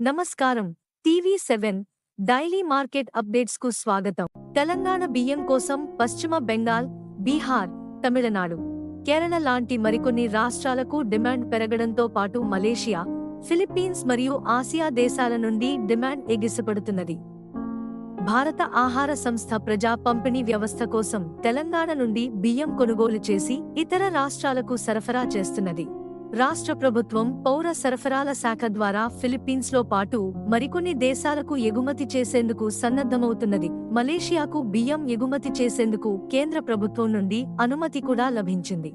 నమస్కారం. TV seven daily market అప్డేట్స్కు స్వాగతం. తెలంగాణ బియ్యం కోసం పశ్చిమ బెంగాల్ బీహార్ తమిళనాడు. కేరళ లాంటి మరికొన్ని రాష్ట్రాలకు డిమాండ్ పెరగడంతో పాటు మలేషియా ఫిలిప్పీన్స్ మరియు ఆసియా దేశాల నుండి డిమాండ్ ఎగిసిపడుతున్నది. భారత ఆహార సంస్థ ప్రజా పంపిణీ వ్యవస్థ కోసం తెలంగాణ నుండి బియ్యం కొనుగోలు చేసి ఇతర రాష్ట్రాలకు సరఫరా చేస్తున్నది. రాష్ట్ర ప్రభుత్వం పౌర సరఫరాల శాఖ ద్వారా ఫిలిప్పీన్స్లో పాటు మరికొన్ని దేశాలకు ఎగుమతి చేసేందుకు సన్నద్ధమవుతున్నది. మలేషియాకు బియ్యం ఎగుమతి చేసేందుకు కేంద్ర ప్రభుత్వం నుండి అనుమతి కూడా లభించింది.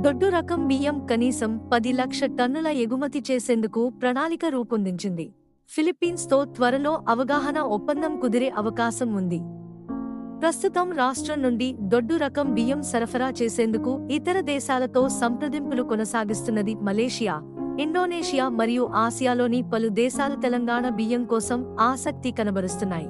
దొడ్డు రకం బియ్యం కనీసం పది లక్ష టన్నుల ఎగుమతి చేసేందుకు ప్రణాళిక రూపొందించింది. ఫిలిప్పీన్స్తో త్వరలో అవగాహన ఒప్పందం కుదిరే అవకాశం ఉంది. ప్రస్తుతం రాష్ట్రం నుండి దొడ్డు రకం బియ్యం సరఫరా చేసేందుకు ఇతర దేశాలతో సంప్రదింపులు కొనసాగిస్తున్నది మలేషియా ఇండోనేషియా మరియు ఆసియాలోని పలు దేశాలు తెలంగాణ బియ్యం కోసం ఆసక్తి కనబరుస్తున్నాయి.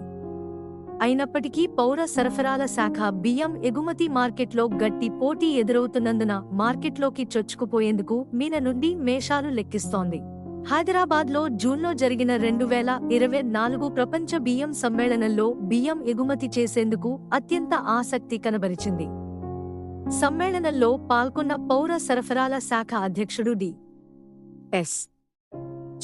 అయినప్పటికీ పౌర సరఫరాల శాఖ బియ్యం ఎగుమతి మార్కెట్లో గట్టి పోటీ ఎదురవుతున్నందున మార్కెట్లోకి చొచ్చుకుపోయేందుకు మీన నుండి మేషాలు లెక్కిస్తోంది. హైదరాబాద్లో జూన్లో జరిగిన రెండు వేల ఇరవై నాలుగు ప్రపంచ బియ్యం సమ్మేళనంలో బియ్యం ఎగుమతి చేసేందుకు అత్యంత ఆసక్తి కనబరిచింది. సమ్మేళనంలో పాల్గొన్న పౌర సరఫరాల శాఖ అధ్యక్షుడు డి. ఎస్.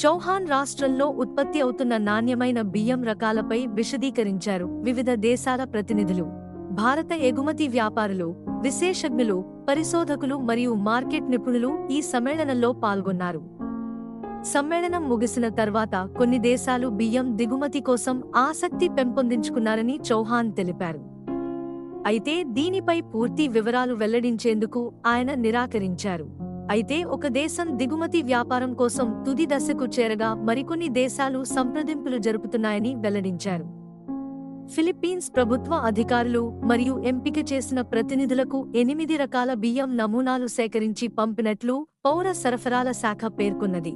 చౌహాన్ రాష్ట్రంలో ఉత్పత్తి అవుతున్న నాణ్యమైన బియ్యం రకాలపై విశదీకరించారు వివిధ దేశాల ప్రతినిధులు. భారత ఎగుమతి వ్యాపారులు విశేషజ్ఞులు పరిశోధకులు మరియు మార్కెట్ నిపుణులు ఈ సమ్మేళనంలో పాల్గొన్నారు. సమ్మేళనం ముగిసిన తర్వాత కొన్ని దేశాలు బియ్యం దిగుమతి కోసం ఆసక్తి పెంపొందించుకున్నారని చౌహాన్ తెలిపారు. అయితే దీనిపై పూర్తి వివరాలు వెల్లడించేందుకు ఆయన నిరాకరించారు. అయితే ఒక దేశం దిగుమతి వ్యాపారం కోసం తుది దశకు చేరగా మరికొన్ని దేశాలు సంప్రదింపులు జరుపుతున్నాయని వెల్లడించారు. ఫిలిప్పీన్స్ ప్రభుత్వ అధికారులు మరియు ఎంపిక చేసిన ప్రతినిధులకు ఎనిమిది రకాల బియ్యం నమూనాలు సేకరించి పంపినట్లు పౌర సరఫరాల శాఖ పేర్కొన్నది.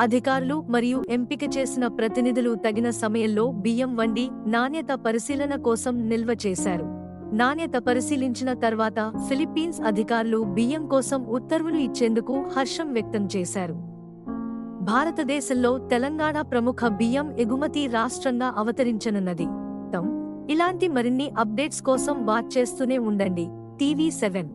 అధికారులు మరియు ఎంపిక చేసిన ప్రతినిధులు తగిన సమయంలో బియ్యం వండి నాణ్యత పరిశీలన కోసం నిల్వ చేశారు. నాణ్యత పరిశీలించిన తర్వాత ఫిలిప్పీన్స్ అధికారులు బియ్యం కోసం ఉత్తర్వులు ఇచ్చేందుకు హర్షం వ్యక్తం చేశారు. భారతదేశంలో తెలంగాణ ప్రముఖ బియ్యం ఎగుమతి రాష్ట్రంగా అవతరించనున్నది. ఇలాంటి మరిన్ని అప్డేట్స్ కోసం వాచ్ చేస్తూనే ఉండండి. TV seven.